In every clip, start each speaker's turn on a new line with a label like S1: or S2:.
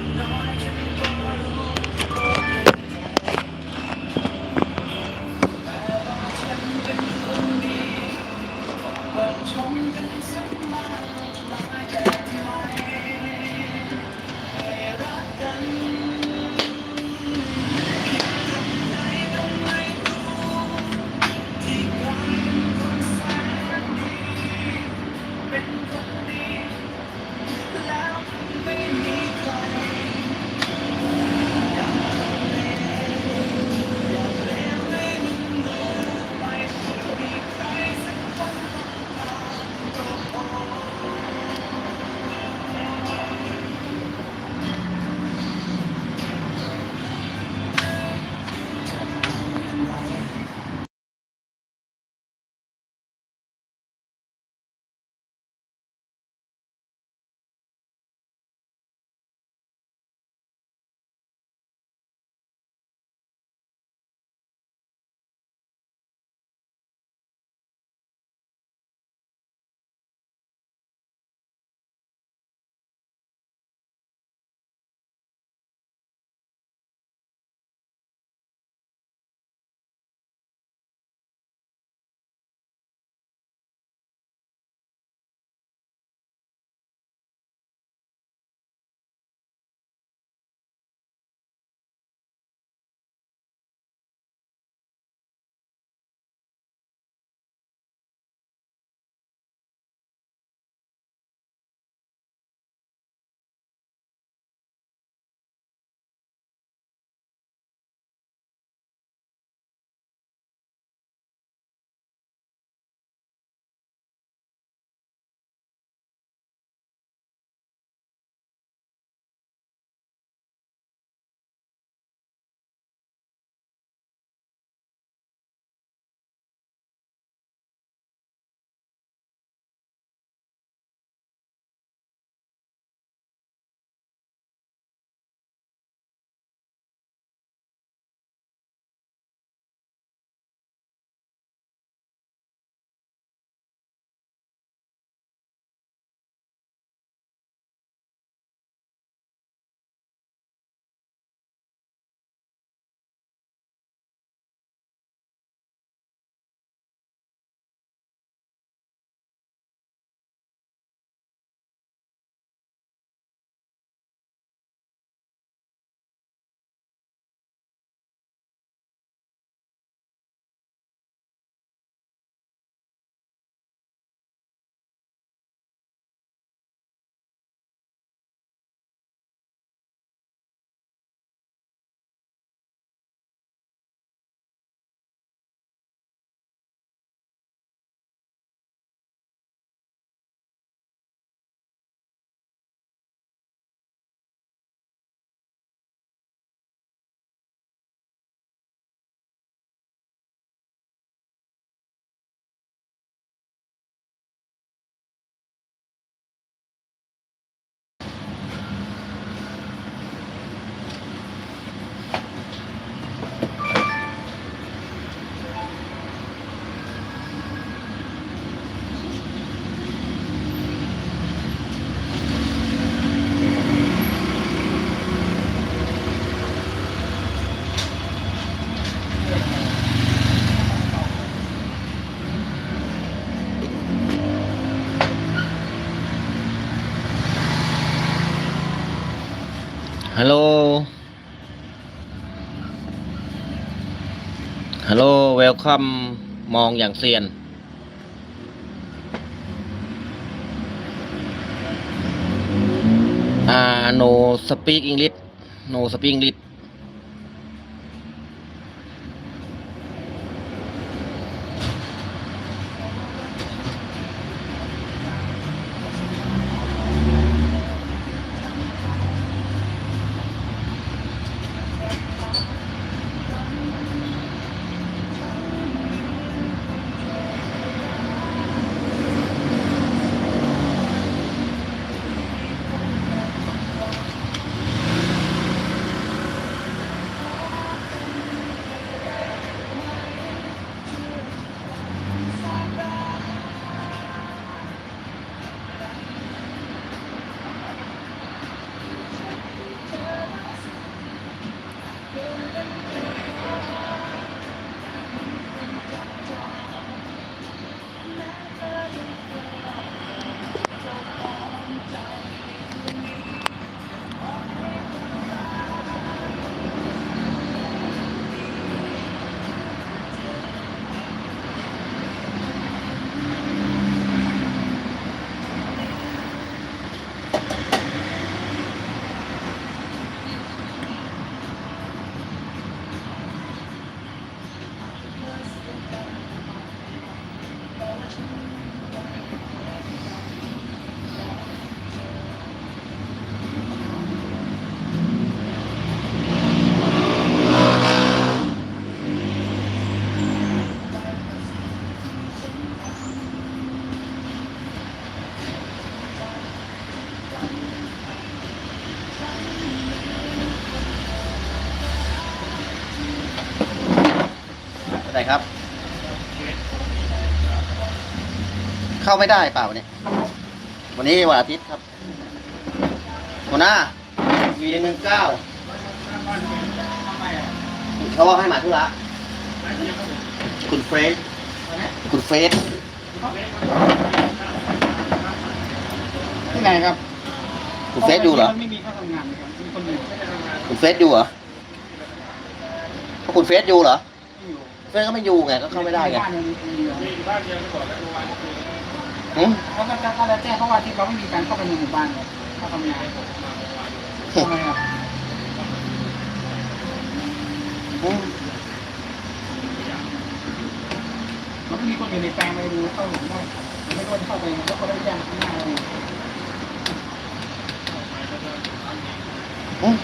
S1: No, I can't. คัมมองอย่างเซียน อ่า no speak English no speak English ครับ เข้าไม่ได้เปล่าเนี่ย วันนี้วันอาทิตย์ครับหัวหน้าวีหนึ่งเก้าเขาว่าให้มาธุระคุณเฟรดคุณเฟรด
S2: ที่ไหนครับ
S1: คุณเฟรดดูเหรอ
S2: ไม่มีเข้าทำงานเลยครับมีคนอยู่
S1: คุณเฟรดดูเหรอเพราะคุณเฟรดดูเหรอ
S2: ที่อยู่
S1: เฟรดก็ไม่อยู่ไงก็เข้าไม่ได้ไง
S2: บ้านยังมีอยู่
S1: หืม
S2: เขาก็จะเขาจะแจ้งเพราะว่าที่เราไม่มีการเข้าไปในหมู่บ้านเลยเข้าทำงานทำไมอะ
S1: หืม
S2: มันก็มีคนอยู่ในแปลงไปดูเข้าหมู่บ้านไม่ควรเข้าไปเพราะเขาได้แจ้งข้างหน้าเลย
S1: หืม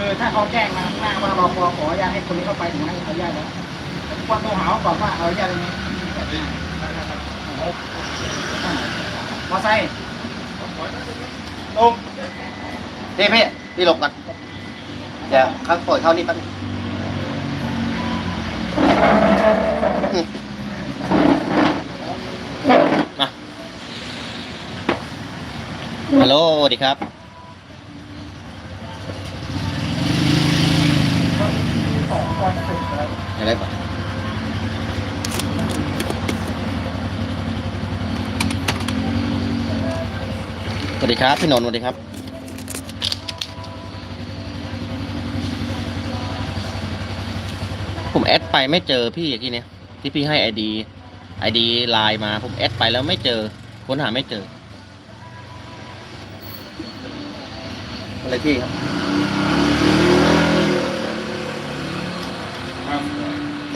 S2: คือถ้าเขาแจ้งมาข้างหน้าว่ารอปขออนุญาตให้คนนี้เข้าไปถึงให้อนุญาตแล้วควรโทรหาเขาก่อนว่าอนุญาตยังไงมอไซค์ลง
S1: พี่พี่พี่หลบกันเดี๋ยวเขาปล่อยเข้านี่แป๊บนึงหืมมาฮัลโหลสวัสดีครับ อะไรปะ สวัสดีครับ พี่นนท์สวัสดีครับ ผมแอดไปไม่เจอพี่อย่างที่เนี้ยที่พี่ให้ไอดีไอดีไลน์มา ผมแอดไปแล้วไม่เจอ ค้นหาไม่เจอ อะไรพี่ครับ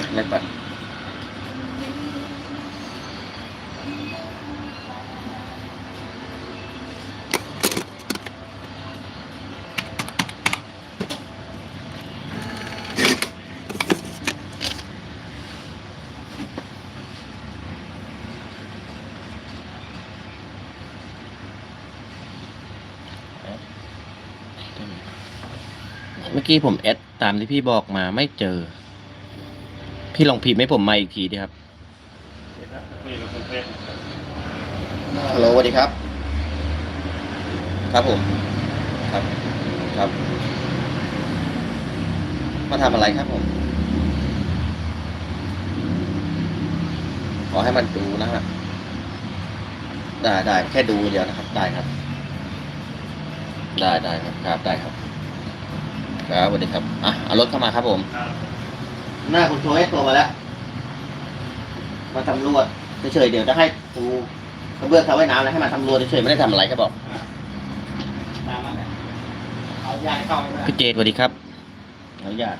S1: อะไรปะ เมื่อกี้ผมแอดตามที่พี่บอกมาไม่เจอ พี่ลองพิมพ์ให้ผมมาอีกทีดิครับฮัลโหลสวัสดีครับ ครับผม ครับ ครับ มาทำอะไรครับผม ขอให้มันดูนะฮะได้ได้แค่ดูเดียวนะครับ ได้ครับ ได้ได้ครับครับได้ครับครับสวัสดีครับอะเอารถเข้ามาครับผม หน้าคุณโทรให้ตัวมาแล้ว มาตำรวจเฉยๆเดี๋ยวจะให้ดูกระเบื้องเขาไว้น้ำแล้วให้มาตำรวจเฉยๆไม่ได้ทำอะไรครับบอก
S2: ตามนั้นแหละเอายาให้เข้าไปนะ
S3: พี่เจดสวัสดีครับ
S1: อนุญาต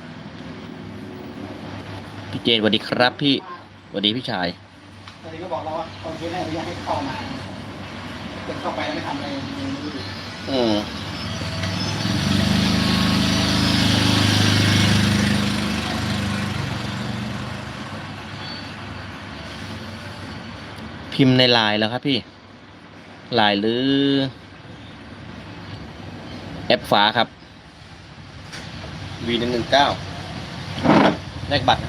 S3: พี่เจดสวัสดีครับ พี่สวัสดีพี่ชาย
S2: ตอนนี้ก็บอกเราว่าโอเคได้อนุญาตให้เข้ามาเกิดเข้าไปแล้วไม่ทำอะไร อย่างนี้
S1: อืม
S3: พิมพ์ในไลน์แล้วครับพี่ไลน์หรือ แอปฟ้าครับ
S1: วีหนึ่งหนึ่งเก้า
S3: เลขบัตร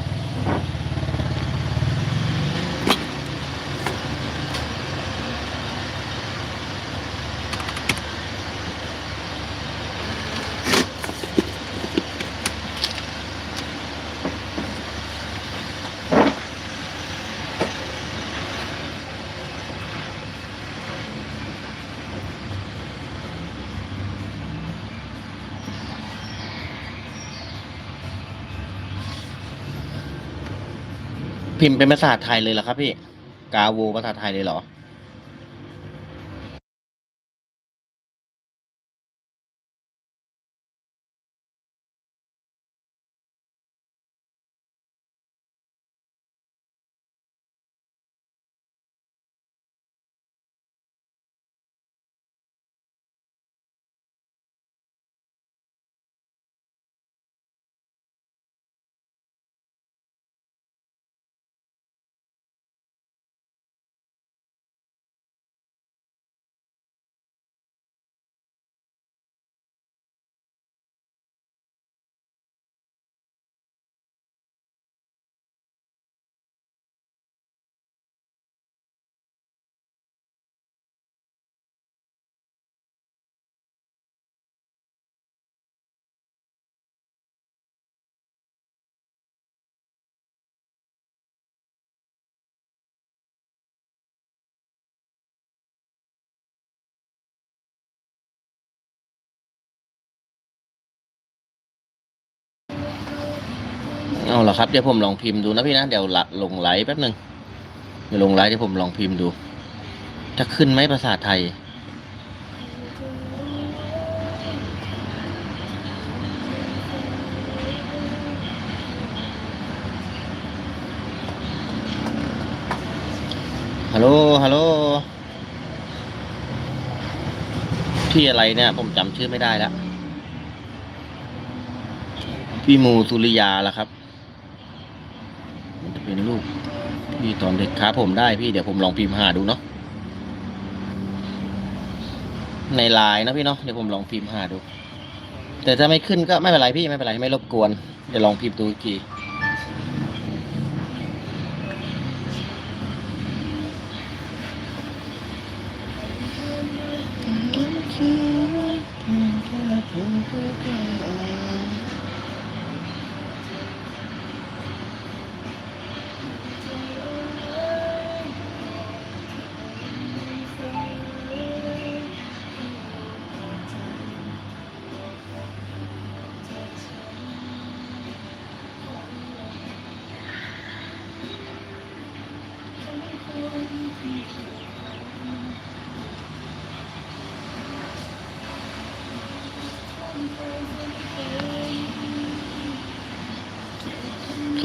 S3: พิมพ์เป็นภาษาไทยเลยเหรอครับพี่ กาโวภาษาไทยเลยเหรอ
S1: เอาเหรอครับเดี๋ยวผมลองพิมพ์ดูนะพี่นะเดี๋ยวละลงไลฟ์แป๊บหนึ่งเดี๋ยวลงไลฟ์เดี๋ยวผมลองพิมพ์ดู จะขึ้นไหมภาษาไทย ฮัลโหล ฮัลโหลพี่อะไรเนี่ย ผมจำชื่อไม่ได้แล้วพี่มูสุริยาละครับ เป็นลูกพี่ตอนเด็กครับผมได้พี่เดี๋ยวผมลองพิมพ์หาดูเนาะในไลน์นะพี่เนาะเดี๋ยวผมลองพิมพ์หาดู แต่ถ้าไม่ขึ้นก็ไม่เป็นไรพี่ไม่เป็นไรไม่รบกวน เดี๋ยวลองพิมพ์ดูอีกที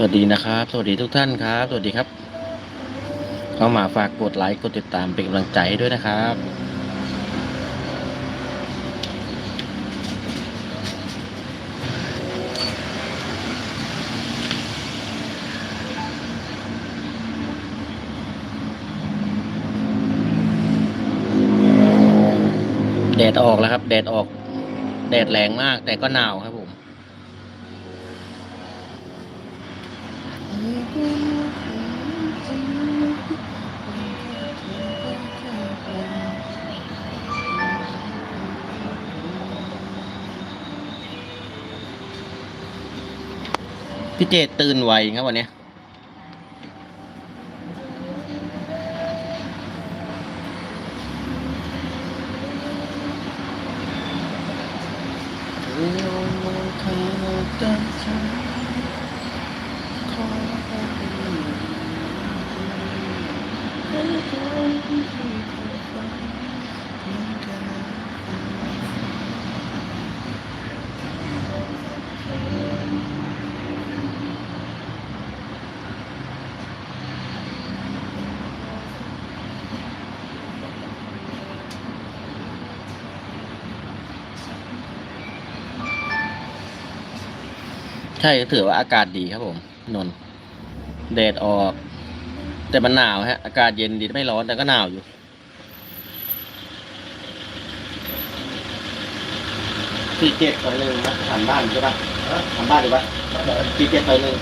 S1: สวัสดีนะครับ สวัสดีทุกท่านครับ สวัสดีครับ เข้ามาฝากกดไลค์ กดติดตามเป็นกำลังใจให้ด้วยนะครับ แดดออกแล้วครับ แดดออก แดดแรงมาก แต่ก็หนาวครับ พี่เจตื่นไวครับวันนี้ ใช่ถือว่าอากาศดีครับผมนนแดดออก แต่มันหนาวฮะ อากาศเย็นดีไม่ร้อนแต่ก็หนาวอยู่สี่เจ็ดต่อหนึ่งนะทำบ้านใช่ปะทำบ้านดีปะสี่เจ็ดต่อหนึ่ง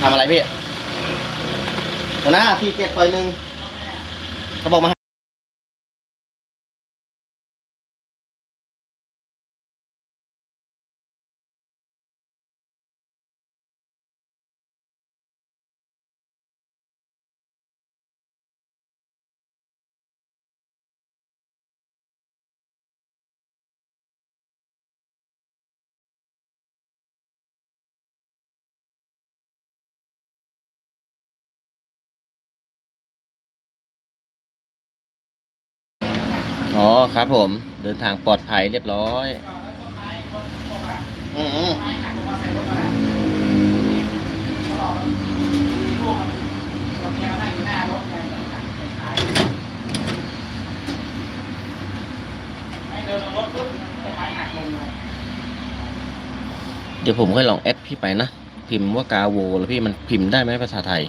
S1: ทำอะไรพี่หัวหน้าสี่เจ็ดต่อหนึ่งเขาบอกมา ครับผม เดินทางปลอดภัยเรียบร้อยอืมเดี๋ยวผมค่อยลองแอดพี่ไปนะ พิมพ์ว่ากาโว แล้วพี่มันพิมพ์ได้ไหมภาษาไทย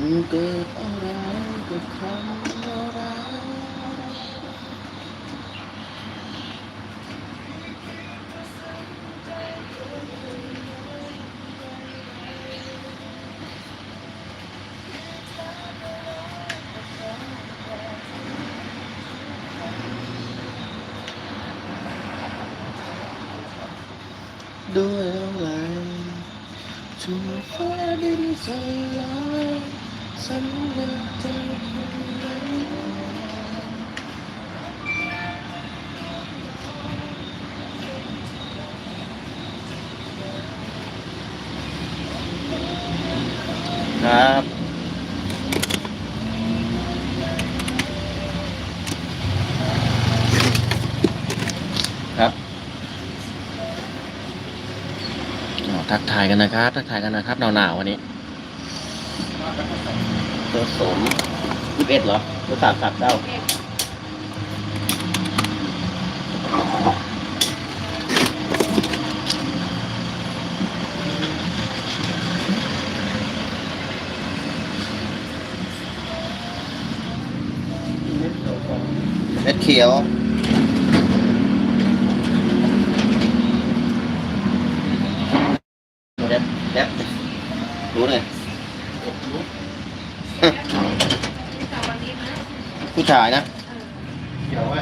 S1: มันายกันนะครับทักทายกันนะครับหนาวๆวันนี้เพื่สมยี่สิบเอ็ดเหรอหรือสามสามเก้าเม็ดเขียว เด็บเด็บรู้เลย ผู้ชายนะ
S4: เกี่ยวไหม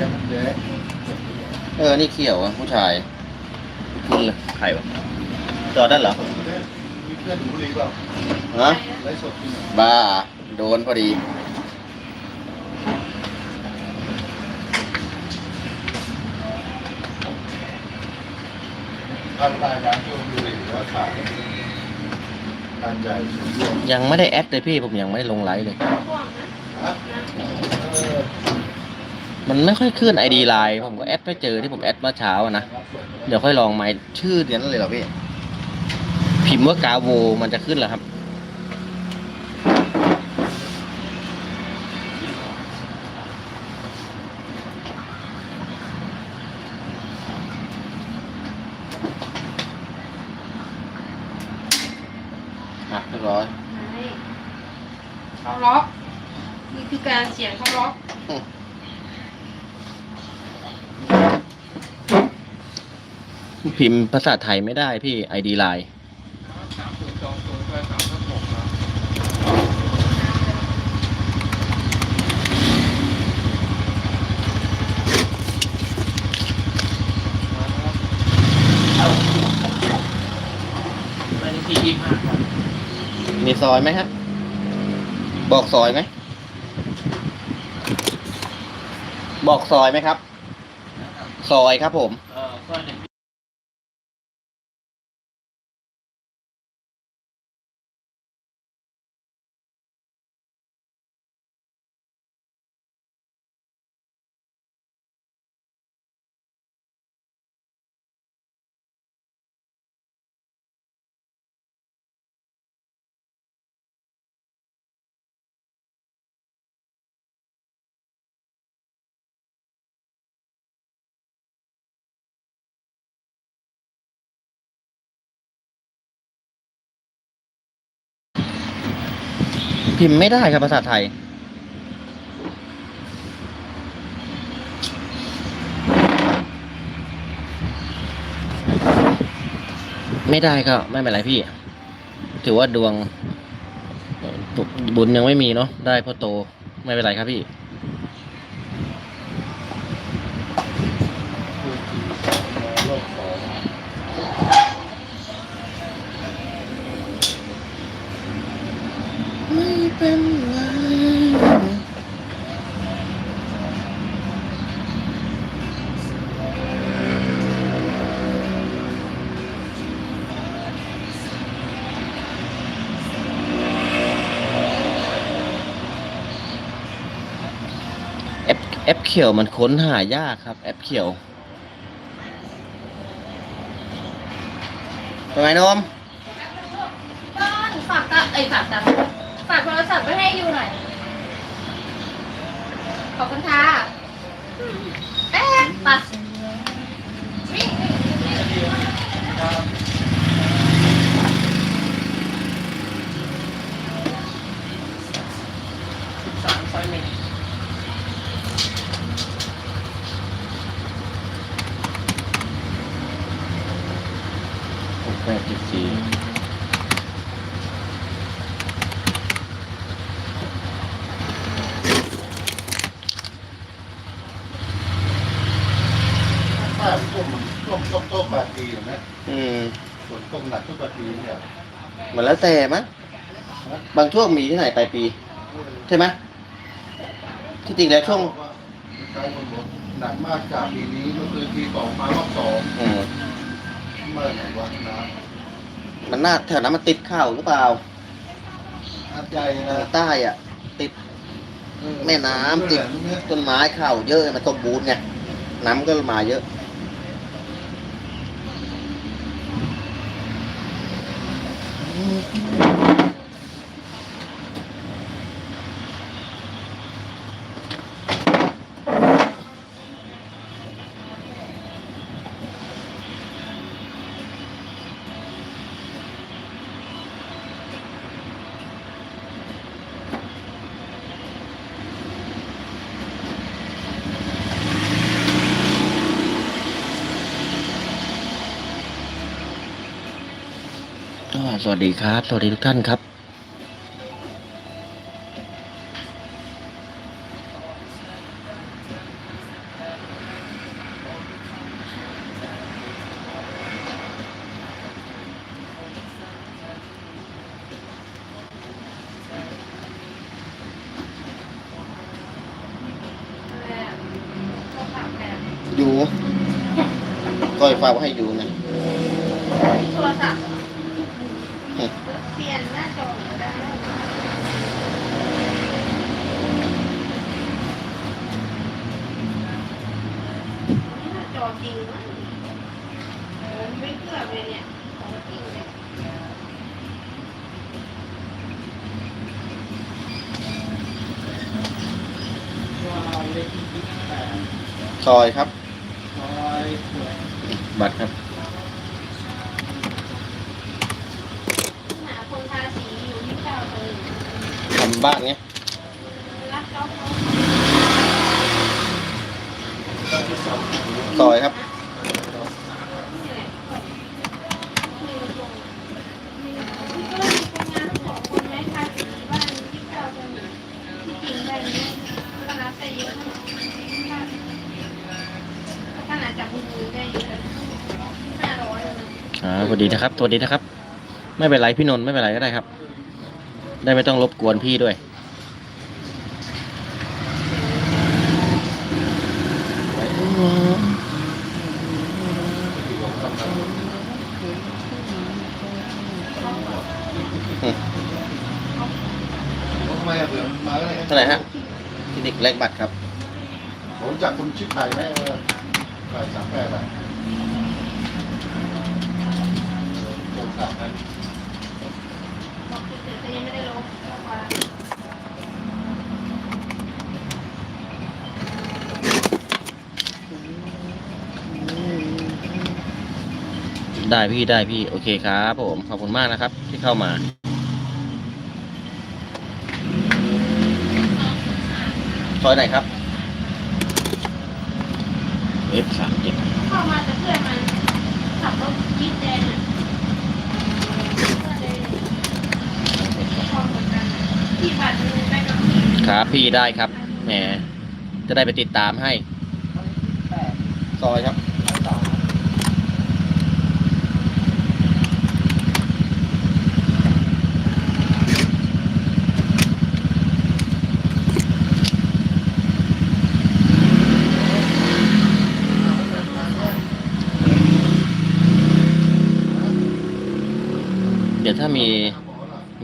S4: ยังเด็ก
S1: เออ นี่เขียวอะผู้ชายคุณเลยใครวะจอได้เหรอ
S4: มีเพื่อนดูรีเปล่า
S1: ฮะ
S4: ไลฟ์สดที่ไหน
S1: บ้า โดนพอดี
S4: ทำรายการที่ดูรีแล้วขาย การใหญ่สูงร่วม
S1: ยังไม่ได้แอดเลยพี่ผมยังไม่ได้ลงไลฟ์เลย
S4: ฮะเออ
S1: มันไม่ค่อยขึ้นไอดีไลน์ผมก็แอดไม่เจอที่ผมแอดเมื่อเช้าอะนะ เดี๋ยวค่อยลองใหม่ชื่อเดียวนนเลยเหรอพี่ พิมพ์ว่ากาโวมันจะขึ้นเหรอครับ อะเรียบร้อย
S3: เขาล็อก นี่คือการ เสียงเขาล็อก
S1: พิมพ์ภาษาไทยไม่ได้พี่ไอดีไลน์มีซอยไหมครับบอกซอยไหม บอกซอยไหมครับ ซอยครับผม พิมพ์ไม่ได้ครับภาษาไทย ไม่ได้ก็ไม่เป็นไรพี่ ถือว่าดวงบุญยังไม่มีเนาะได้พอโต ไม่เป็นไรครับพี่
S4: โลกสอง
S1: ไม่ เป็นไรแอปแอปเขียวมันค้นหายากครับ แอปเขียวเป็นไงนม
S3: ต้นฝากตาไอ้ยฝากตา ฝากโทรศัพท์ไว้ให้อยู่หน่อย ขอบคุณค่ะเอ๊ะปัดวิ่งวิ่งวิ่ง
S1: หกแปดสิบสี่า
S4: พต้มต้มต้มต้มปลาตีนะ
S1: อืม
S4: ส่วนต้มหนักต้มปลาตีเนี่ย
S1: มัน แล้วแต่มั้งบางช่วงมีที่ไหนปลายปี ใช่ไหมที่จริงแล้วช่วง
S4: ใช้คนบอกหนักมากจากปีนี้ก็คือปีสองมารอบสอง
S1: อืม
S4: เมื่อไหร่วะนะ
S1: มันน่าแถวนั้นมันติดข้าวหรือเปล่า
S4: อาใหญ่
S1: ทา
S4: นะ
S1: งใต้อะ ติดแม่น้ำติดต้นไม้ข้าวเยอะมันสมบูรณ์ไงน้ำก็มาเยอะ mm สวัสดีครับ สวัสดีทุกท่านครับ อยู่ก้อยฟ้าให้อยู่นะ
S5: โทรศัพท์เปลี่ยนหน้าจอได้หน้าจอจริงมั้งผมไม่เกือบเลยเนี่ยของจริงเลย
S2: เล็กที่แปด
S1: ซ อยครับ บัตรครับ
S5: ทำ
S1: บ้าน
S5: เนี้ย
S1: ซอยครับ
S5: เนี่ยมีตรงมีก็มีคนงานสองคนไหมทาสีบ้านที่เก้าเลยที่จริงได้ไหมก็รับได้เยอะนะขนาดจับมือได้เยอะห้าร้อยเลย
S1: อ่าสวัสดีนะครับสวัสดีนะครับ ไม่เป็นไรพี่นนท์ไม่เป็นไรก็ได้ครับ ได้ไม่ต้องรบกวนพี่ด้วย
S4: ทำไมอะเผื่อมาก็ได้
S1: เท่าไหร่ฮะคลินิกแลกบัตรครับ
S4: ผมจากคุณชิดไทยไหมเออไปสามแปดอะ โครงการนั้น
S5: บอกคือแต่ยังไม่ได้ลบเพราะว่า
S1: ได้พี่ได้พี่โอเคครับผมขอบคุณมากนะครับ ที่เข้ามาซอยไหนครับ F สามเจ็ด
S5: เข้ามาแต่เพื่อนมันขับรถยิดแดงอะ
S1: ครับพี่ได้ครับแหมจะได้ไปติดตามให้ซอยครับ
S2: สอง
S1: เดี๋ยว ถ้ามี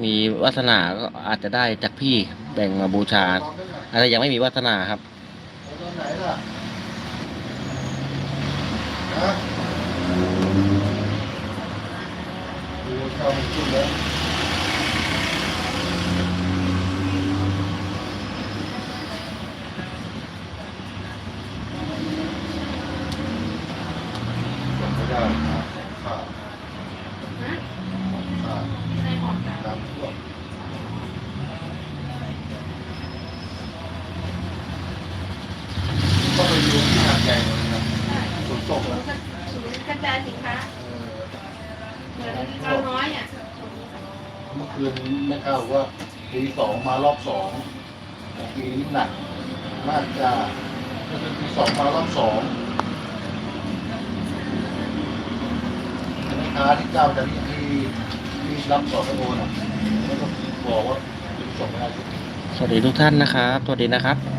S1: มีวาสนาก็อาจจะได้จากพี่แบ่งมาบูชาอะไรยังไม่มีวาสนาครับ
S4: อ
S5: คืน
S4: แม่ข้าวว่าปีสองมารอบสองปีนี้หนักมากจ้าก็คือปีสองมารอบสองแม่ค้าที่เจ้าจะที่ที่รับสอบตะโกนแล้วก็บอกว่าส
S5: วัสดีทุกท่านนะครับ สวัสดีนะครับ